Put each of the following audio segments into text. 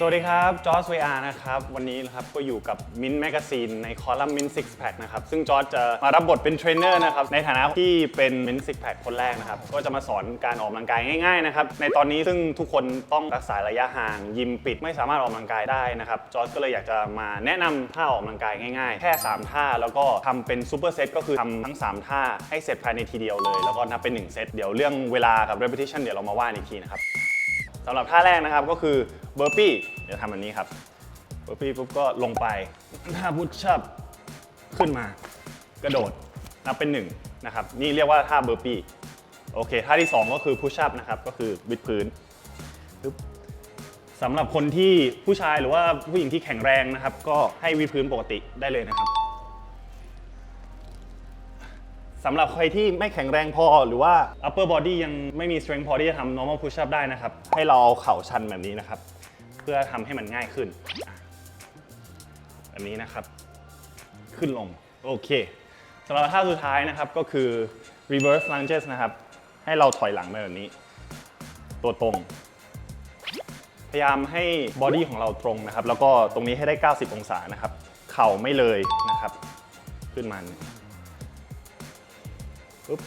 สวัสดีครับ จอร์จ VR นะครับ วันนี้นะครับก็อยู่กับมินแมกซีนในคอลัมน์มินซิกแพคนะครับ ซึ่งจอร์จจะมารับบทเป็นเทรนเนอร์นะครับ ในฐานะที่เป็นมินซิกแพคคนแรกนะครับ ก็จะมาสอนการออกกำลังกายง่ายๆนะครับ ในตอนนี้ซึ่งทุกคนต้องรักษาระยะห่าง ยิมปิดไม่สามารถออกกำลังกายได้นะครับ จอร์จก็เลยอยากจะมาแนะนำท่าออกกำลังกายง่ายๆ แค่ 3 ท่า แล้วก็ทำเป็นซูเปอร์เซตก็คือทำทั้ง 3 ท่าให้เสร็จภายในทีเดียวเลย แล้วก็นับเป็น 1 เซต เดี๋ยวเรื่องเวลากับ repetition เดี๋ยวเรามาว่ากันอีกทีนะครับ สำหรับท่าแรกนะครับก็คือเบอร์ปี้เดี๋ยวทำแบบนี้ครับเบอร์ปี้ปุ๊บก็ลงไปท่าพุชชับขึ้นมากระโดดนับเป็น1นะครับนี่เรียกว่าท่าเบอร์ปี้โอเคท่าที่ 2 ก็คือพุชชับนะครับก็คือวิดพื้นปึ๊บสำหรับคนที่ผู้ชายหรือว่าผู้หญิงที่แข็งแรงนะครับ ก็ให้วิดพื้นปกติได้เลยนะครับ สำหรับใครที่ไม่แข็งแรงพอหรือว่า upper body ยังไม่มี strength พอที่จะทำ normal push up ได้นะครับ ให้เราเอาเข่าชันแบบนี้นะครับ เพื่อทำให้มันง่ายขึ้นอะแบบนี้นะครับ ขึ้นลง โอเคสำหรับท่าสุดท้ายนะครับก็คือ reverse lunges นะครับ ให้เราถอยหลังไปแบบนี้ ตัวตรง พยายามให้ body ของเราตรงนะครับ แล้วก็ตรงนี้ให้ได้ 90 องศานะครับ เข่าไม่เลยนะครับ ขึ้นมา ปุ๊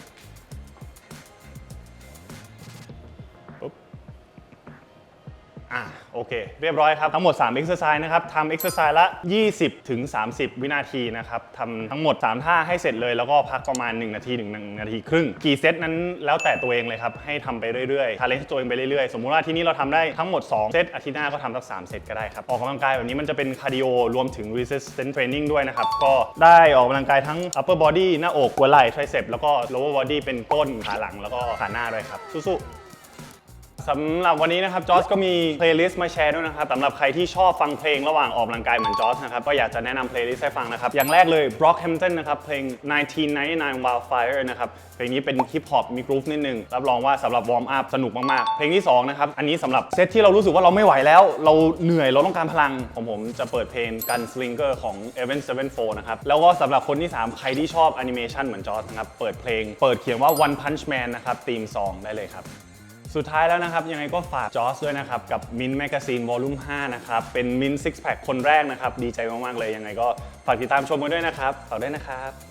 อะโอเค เรียบร้อยครับ ทั้งหมด 3 exercise นะครับทำ exercise ละ 20ถึง30 วินาทีนะครับทำทั้งหมด 3 ท่าให้เสร็จเลยแล้วก็พักประมาณ 1 นาทีถึง1นาทีครึ่ง กี่เซตนั้นแล้วแต่ตัวเองเลยครับ ให้ทำไปเรื่อยๆชาเลนจ์ตัวเองไปเรื่อยๆ สมมุติว่าที่นี่เราทำได้ทั้งหมด 2 เซตอาทิตย์หน้าก็ทำสัก 3 เซตก็ได้ครับ ออกกำลังกายแบบนี้มันจะเป็นคาร์ดิโอรวมถึง resistance training ด้วยนะครับ ก็ได้ออกกำลังกายทั้ง upper body หน้าอกหัวไหล่ tricep แล้วก็ lower body เป็นก้นขาหลังแล้วก็ขาหน้าด้วยครับสู้ๆ สำหรับวันนี้นะครับจอร์จก็มีเพลย์ลิสต์มาแชร์ด้วยนะครับสำหรับใครที่ชอบฟังเพลงระหว่างออกกำลังกายเหมือนจอร์จนะครับก็อยากจะแนะนำเพลย์ลิสต์ให้ฟังนะครับ อย่างแรกเลย Brockhampton นะครับเพลง 1999 Wildfire นะครับเพลงนี้เป็นฮิปฮอปมีกรุ๊ปนิดนึงรับรองว่าสำหรับวอร์มอัพสนุกมากๆ เพลงที่2นะครับอันนี้สำหรับเซตที่เรารู้สึกว่าเราไม่ไหวแล้ว เราเหนื่อยเราต้องการพลังของผมจะเปิดเพลง Gun Slinger ของ Evan 74นะครับแล้วก็สำหรับคนที่3ใครที่ชอบแอนิเมชันเหมือนจอร์จนะครับเปิดเพลง เปิดเขียนว่า One Punch Man นะครับธีมซองได้เลยครับ สุดท้ายแล้วนะครับ ยังไงก็ฝากจอสด้วยนะครับ กับมินแมกกาซีนวอลลุ่ม5นะครับ เป็นมินซิกแพคคนแรกนะครับ ดีใจมาก ๆ เลย ยังไงก็ฝากติดตามชมกันด้วยนะครับ ฝากด้วยนะครับ